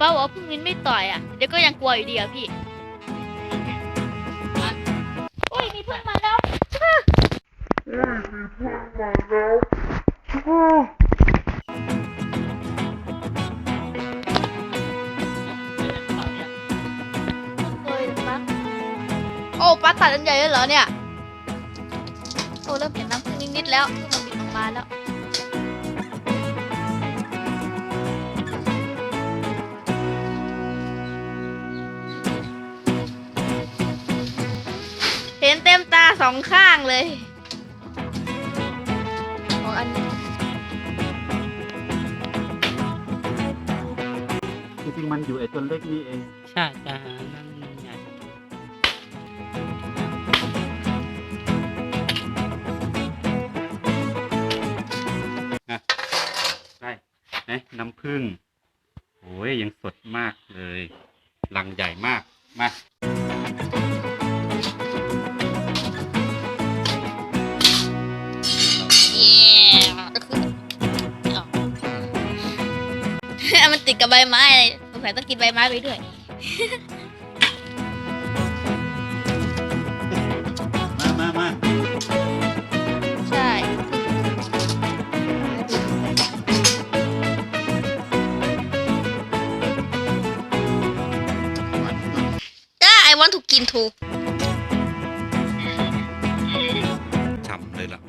ป้าบอกว่าพรุ่งนี้ไม่ต่อยอะ เดี๋ยวก็ยังกลัวอยู่ดีอะพี่โอ้ยมีเพื่อนมาแล้วโอ้ยปั๊กโอ้ปั๊กตัดอันใหญ่เลยเหรอเนี่ย โอ้เริ่มเห็นน้ำพึ่งนิดๆแล้วพิ่งมันบินออกมาแล้ว สองข้างเลย ของอันนี้จริงๆมันอยู่ไอ้ตัวเล็กนี่เอง ใช่แต่นั่นใหญ่ได้ไหนน้ำผึ้งโอ้ยยังสดมากเลยรังใหญ่มาก มา เอามันติดกับใบไม้สงสัยต้องกินใบไม้ไปด้วย มามามาใช่ ได้ไอวันถูกกินถูกฉ่ำเลยล่ะ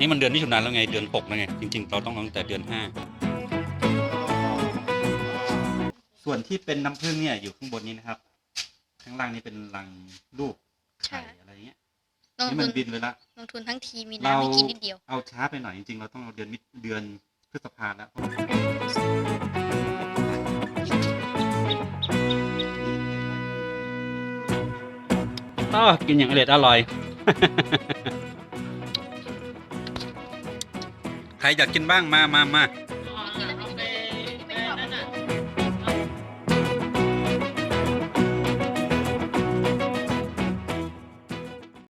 นี่มันเดือนที่ชุนานแล้วไง เดือนหกแล้วไง จริงๆ เราต้องเอาตั้งแต่เดือนห้า ส่วนที่เป็นน้ำผึ้งเนี่ยอยู่ข้างบนนี้นะครับ ข้างล่างนี่เป็นรังลูกไข่อะไรเงี้ยลงนี่ทุมันนบินไปแล้วลงทุนทั้งทีมีเราน้ำไม่กินนิดเดียว เอาช้าไปหน่อยจริงๆ เราต้องเอาเดือนมิเดือนพฤษภาแล้วก็กินอย่างอร่อยอร่อย ใครอยากกินบ้างมามามา